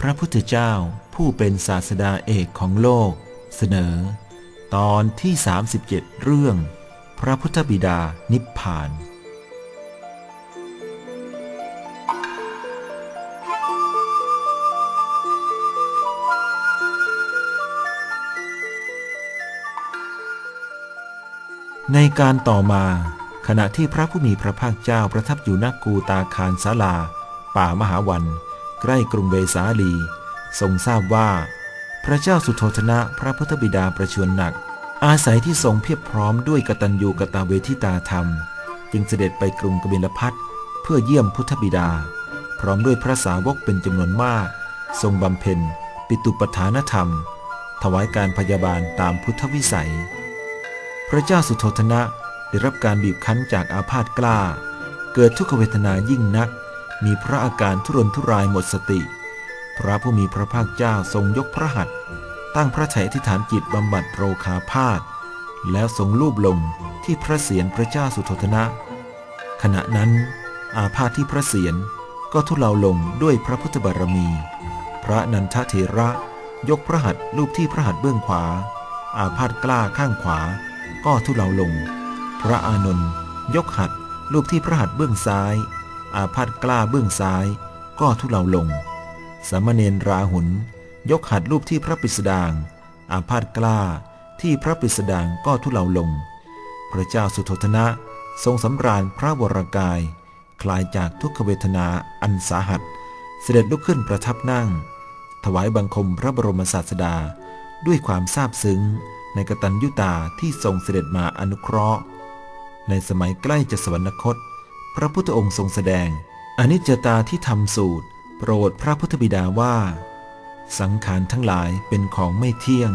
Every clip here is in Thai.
พระพุทธเจ้าผู้เป็นศาสดาเอกของโลก เสนอ ตอนที่ 37 เรื่อง พระพุทธบิดานิพพาน ในการต่อมาขณะที่พระผู้มีพระภาคเจ้าประทับอยู่ณกูตาคารศาลา ป่ามหาวัน ใกล้กรุงเวสาลี ทรงทราบว่า พระเจ้าสุโธธนะพระพุทธบิดาประชวรหนัก อาศัยที่ทรงเพียบพร้อมด้วยกตัญญูกตาเวทิตาธรรม จึงเสด็จไปกรุงกบิลพัทเพื่อเยี่ยมพุทธบิดา พร้อมด้วยพระสาวกเป็นจำนวนมาก ทรงบำเพ็ญ ปิตุปทานธรรม ถวายการพยาบาลตามพุทธวิสัย พระเจ้าสุโธทนะได้รับการบีบคั้นจากอาพาธกล้า เกิดทุกขเวทนายิ่งนัก มีพระอาการทุรนทุรายหมดสติ พระผู้มีพระภาคเจ้าทรงยกพระหัตถ์ตั้งพระไถ่อธิฐานจิตบำบัดโรคาพาธแล้วทรงลูบลงที่พระเศียรพระเจ้าสุโธทนะ ขณะนั้น อาพาธที่พระเศียรก็ทุเลาลงด้วยพระพุทธบารมี พระนันทเถระยกพระหัตถ์ลูบที่พระหัตถ์เบื้องขวา อาพาธกล้าข้างขวา ก็ทุเลาลง พระอานนท์ยกหัตถ์รูปที่พระหัตถ์เบื้องซ้าย อาพาธกล้าเบื้องซ้าย ก็ทุเลาลง สามเณรราหุลยกหัตถ์รูปที่พระปิสดาง อาพาธกล้าที่พระปิสดางก็ทุเลาลง พระเจ้าสุโธทนะทรงสำราญพระวรกาย คลายจากทุกขเวทนาอันสาหัส เสด็จลุกขึ้นประทับนั่ง ถวายบังคมพระบรมศาสดาด้วยความซาบซึ้งในกตัญญุตาที่ทรงเสด็จมาอนุเคราะห์ ในสมัยใกล้จะสวรรคต พระพุทธองค์ทรงแสดง อนิจจตาที่ทำสูตร โปรดพระพุทธบิดาว่า สังขารทั้งหลายเป็นของไม่เที่ยง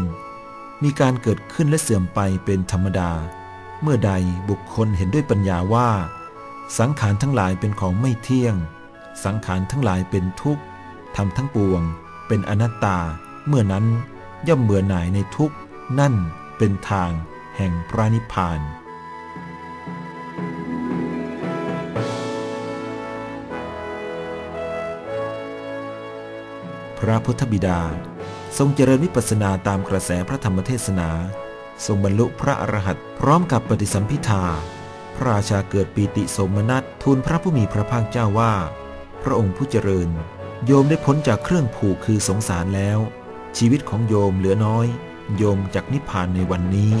มีการเกิดขึ้นและเสื่อมไปเป็นธรรมดา เมื่อใดบุคคลเห็นด้วยปัญญาว่า สังขารทั้งหลายเป็นของไม่เที่ยง สังขารทั้งหลายเป็นทุกข์ทำทั้งปวง เป็นอนัตตา เมื่อนั้นย่อมเบื่อหน่ายในทุกข์นั่นเป็นทางแห่งพระนิพพาน พระพุทธบิดา ทรงเจริญวิปัสสนาตามกระแสพระธรรมเทศนา ทรงบรรลุพระอรหันต์พร้อมกับปฏิสัมพิทาพระราชาเกิดปีติสมนัตทูลพระผู้มีพระภาคเจ้าว่า พระองค์ผู้เจริญ โยมได้พ้นจากเครื่องผูกคือสงสารแล้ว ชีวิตของโยมเหลือน้อย โยมจากนิพพานในวันนี้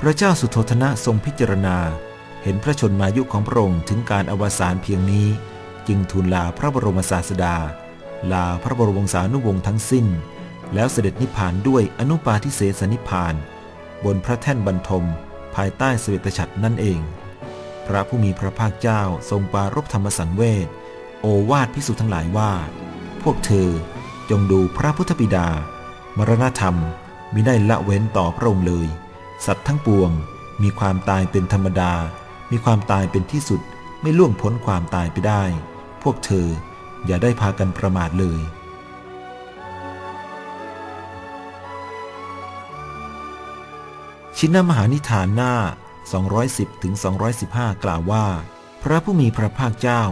พระเจ้าสุโธทนะทรงพิจารณา เห็นพระชนมายุของพระองค์ถึงการอวสานเพียงนี้ จึงทูลลาพระบรมศาสดา ลาพระบรมวงศานุวงศ์ทั้งสิ้น แล้วเสด็จนิพพานด้วยอนุปาทิเสสนิพพาน บนพระแท่นบรรทม ภายใต้สเวตฉัตรนั่นเอง พระผู้มีพระภาคเจ้าทรงปรารบธรรมสังเวชโอวาทพิสุทั้งหลายว่า พวกเธอจงดูพระพุทธบิดา มรณธรรมมิได้ละเว้นต่อพระองค์เลย สัตว์ทั้งปวงมีความตายเป็นธรรมดา มีความตายเป็นที่สุดไม่ล่วงพ้นความตายไปได้ พวกเธอ อย่าได้พากันประมาทเลย ชินมหานิทานหน้า 210ถึง215กล่าวว่า พระผู้มีพระภาคเจ้า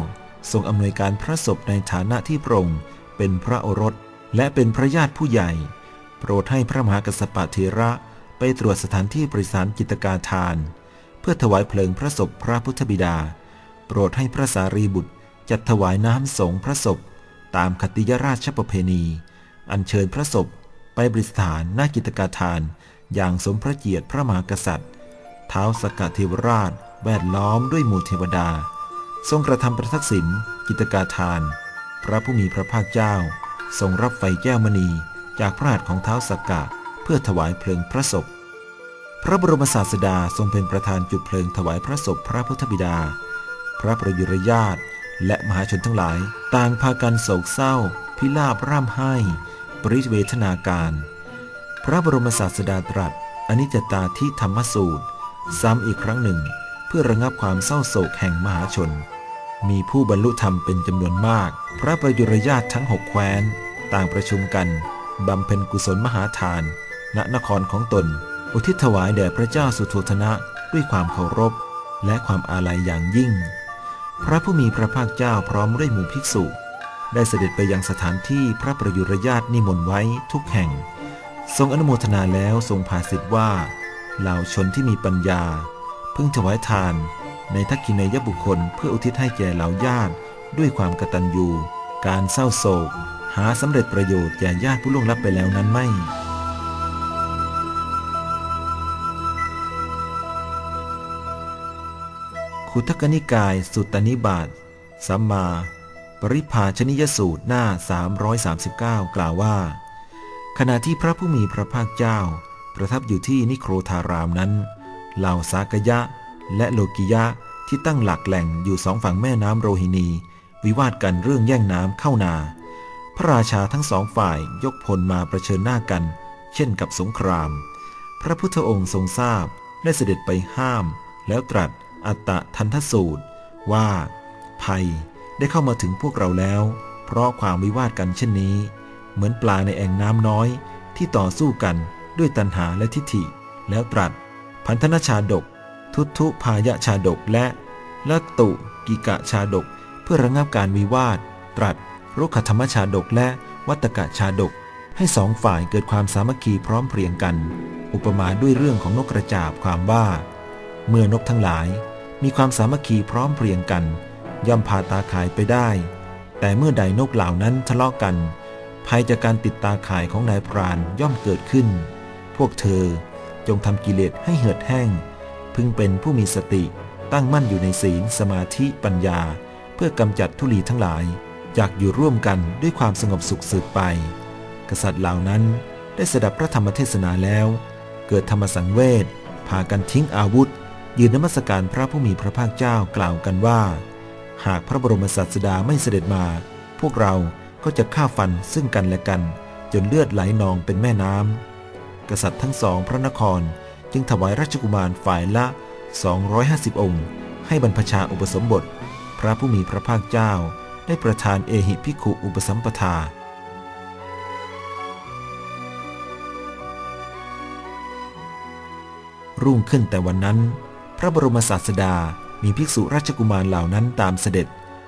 ทรงอำนวยการพระศพในฐานะที่พระองค์เป็นพระโอรสและเป็นพระญาติผู้ใหญ่ โปรดให้พระมหากัสสปะเทระไปตรวจสถานที่บริสารกิตกาทาน เพื่อถวายเพลิงพระศพพระพุทธบิดา โปรดให้พระสารีบุตร จัดถวายน้ำสงพระศพ ตามคติยราชประเพณี อัญเชิญพระศพไปบริสถานหน้ากิตกาทาน อย่างสมพระเกียรติพระมหากษัตริย์ เท้าสกเทวราช แวดล้อมด้วยหมู่เทวดา ทรงกระทำประทักษิณกิตกาทาน พระผู้มีพระภาคเจ้า ทรงรับไฟแก้วมณีจากพระหัตถ์ของเท้าสกกะเพื่อถวายเพลิงพระศพ พระบรมศาสดาทรงเป็นประธานจุดเพลิงถวายพระศพพระพุทธบิดา พระประยุรญาติ และมหาชนทั้งหลาย ต่างพากันโศกเศร้า พิลาบร่ำไห้ ปริเวทนาการ พระบรมศาสดาตรัสอนิจจตาที่ธรรมสูตร ซ้ำอีกครั้งหนึ่ง เพื่อระงับความเศร้าโศกแห่งมหาชน มีผู้บรรลุธรรมเป็นจำนวนมาก พระประยุรญาติทั้งหกแคว้น ต่างประชุมกันบำเพ็ญกุศลมหาทาน ณนครของตน อุทิศถวายแด่พระเจ้าสุโธทนะด้วยความเคารพ และความอาลัยอย่างยิ่ง พระผู้มีพระภาคเจ้าพร้อมด้วยหมู่ภิกษุ ได้เสด็จไปยังสถานที่พระประยุรญาตนิมนต์ไว้ทุกแห่ง ทรงอนุโมทนาแล้วทรงภาสิทธิ์ว่าเหล่าชนที่มีปัญญา พึงถวายทาน ในทักกินยบุคคลเพื่ออุทิศให้แก่เหล่าญาติ ด้วยความกตัญญูการเศร้าโศก หาสำเร็จประโยชน์แก่ญาติผู้ล่วงลับไปแล้วนั้นไม่ ขุทกนิกายสุตตนิบาตสัมมา ปริภาชนิยสูตรหน้า 339 กล่าวว่า ขณะที่พระผู้มีพระภาคเจ้า ประทับอยู่ที่นิโครธารามนั้น เหล่าสากยะ และโลกิยะที่ตั้งหลักแหล่งอยู่สองฝั่งแม่น้ำโรหินี วิวาทกันเรื่องแย่งน้ำเข้านา พระราชาทั้งสองฝ่ายยกพลมาประชิญหน้ากัน เช่นกับสงคราม พระพุทธองค์ทรงทราบได้เสด็จไปห้าม แล้วตรัส อัตตะทันทสูตร ว่า ภัยได้เข้ามาถึงพวกเราแล้ว เพราะความวิวาทกันเช่นนี้ เหมือนปลาในแอ่งน้ำน้อยที่ต่อสู้กันด้วยตัณหาและทิฏฐิ แล้วตรัส พันธนชาดก ทุตุพายะชาดกและละตุกิกะชาดก เพื่อระงับการวิวาท ตรัสรุกขธรรมชาดกและวัตกะชาดก ให้สองฝ่ายเกิดความสามัคคีพร้อมเพรียงกัน อุปมาด้วยเรื่องของนกกระจาบความว่า เมื่อนกทั้งหลาย มีความสามัคคีพร้อมเพรียงกัน ย่อมพาตาข่ายไปได้ แต่เมื่อใดนกเหล่านั้นทะเลาะกัน ภัยจากการติดตาข่ายของนายพรานย่อมเกิดขึ้น พวกเธอจงทำกิเลสให้เหือดแห้ง พึงเป็นผู้มีสติตั้งมั่นอยู่ในศีลสมาธิปัญญา เพื่อกำจัดทุลีทั้งหลายอยากอยู่ร่วมกันด้วยความสงบสุขสืบไป กษัตริย์เหล่านั้นได้สดับพระธรรมเทศนาแล้ว เกิดธรรมสังเวชพากันทิ้งอาวุธ ยืนนมัสการพระผู้มีพระภาคเจ้ากล่าวกันว่า หากพระบรมศาสดาไม่เสด็จมา พวกเราก็จะฆ่าฟันซึ่งกันและกัน จนเลือดไหลนองเป็นแม่น้ำกษัตริย์ทั้งสองพระนครจึงถวายราชกุมารฝ่ายละ 250 องค์ ให้บรรพชาอุปสมบท พระผู้มีพระภาคเจ้า ได้ประทานเอหิภิกขุอุปสัมปทารุ่งขึ้นแต่วันนั้น ระบรมศาสดามีภิกษุราชกุมารเหล่านั้นตามเสด็จ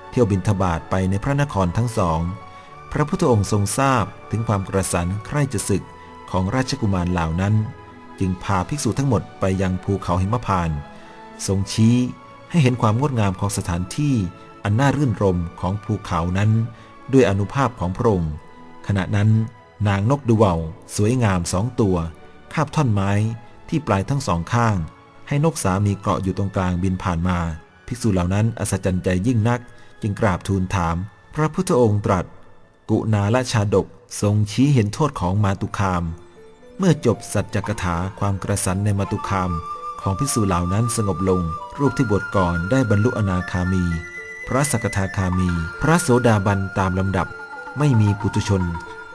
เที่ยวบินทบาทไปในพระนครทั้งสอง พระพุทธองค์ทรงทราบถึงความกระสันใคร่จะศึกของราชกุมารเหล่านั้น จึงพาภิกษุทั้งหมดไปยังภูเขาหิมพานต์ทรงชี้ให้เห็นความงดงามของสถานที่อันน่ารื่นรมของภูเขานั้น ด้วยอนุภาพของพระองค์ขณะนั้นนางนกดูเวาสวยงามสองตัว คาบท่อนไม้ที่ปลายทั้งสองข้าง ให้นกสามีเกาะอยู่ตรงกลางบินผ่านมา ภิกษุเหล่านั้นอัศจรรย์ใจยิ่งนัก จึงกราบทูลถาม พระพุทธองค์ตรัส กุณาละชาดกทรงชี้เห็นโทษของมาตุคาม เมื่อจบสัจจกถาความกระสันในมาตุคามของภิกษุเหล่านั้นสงบลง รูปที่บวชก่อนได้บรรลุอนาคามี พระสกทาคามี พระโสดาบันตามลำดับ ไม่มีปุถุชน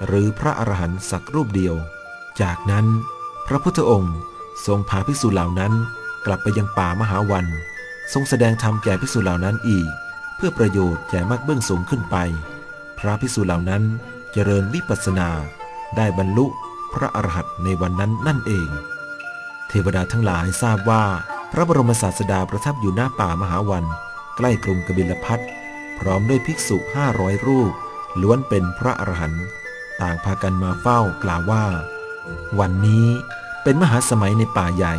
หรือพระอรหันต์สักรูปเดียว จากนั้น พระพุทธองค์ทรงพาภิกษุเหล่านั้น กลับไปยังป่ามหาวัน ทรงแสดงธรรมแก่ภิกษุเหล่านั้นอีก เพื่อประโยชน์แก่มากเบื้องสูงขึ้นไป พระภิกษุเหล่านั้นเจริญวิปัสสนา ได้บรรลุพระอรหันต์ในวันนั้นนั่นเอง เทวดาทั้งหลายทราบว่าพระบรมศาสดาประทับอยู่หน้าป่ามหาวัน ใกล้กรุงกบิลพัทพร้อมด้วยภิกษุห้าร้อยรูป ล้วนเป็นพระอรหันต์ต่างพากันมาเฝ้ากล่าวว่า วันนี้เป็นมหาสมัยในป่าใหญ่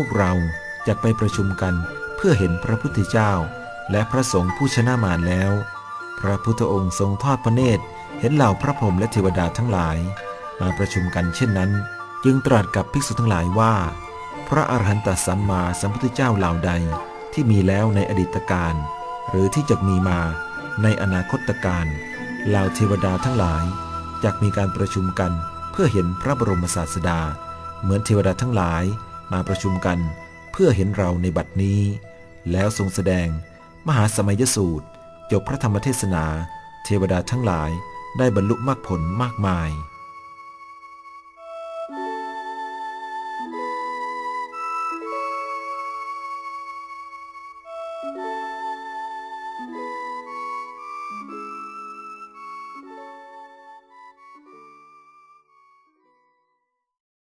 วกเราจะไปประชุมกันเพื่อเห็นพระพุทธเจ้า และพระสงฆ์ผู้ชนะมารแล้ว พระพุทธองค์ทรงทอดพระเนตร เห็นเหล่าพระพรหมและเทวดาทั้งหลาย มาประชุมกันเช่นนั้น จึงตรัสกับภิกษุทั้งหลายว่า พระอรหันตสัมมาสัมพุทธเจ้าเหล่าใดที่มีแล้วในอดีตการหรือที่จะมีมาในอนาคตการเหล่าเทวดาทั้งหลายจะมีการประชุมกันเพื่อเห็นพระบรมศาสดา เหมือนเทวดาทั้งหลาย มาประชุมกันเพื่อเห็นเราในบัดนี้ แล้วทรงแสดงมหาสมัยสูตรจบพระธรรมเทศนา เทวดาทั้งหลายได้บรรลุมรรคผลมากมาย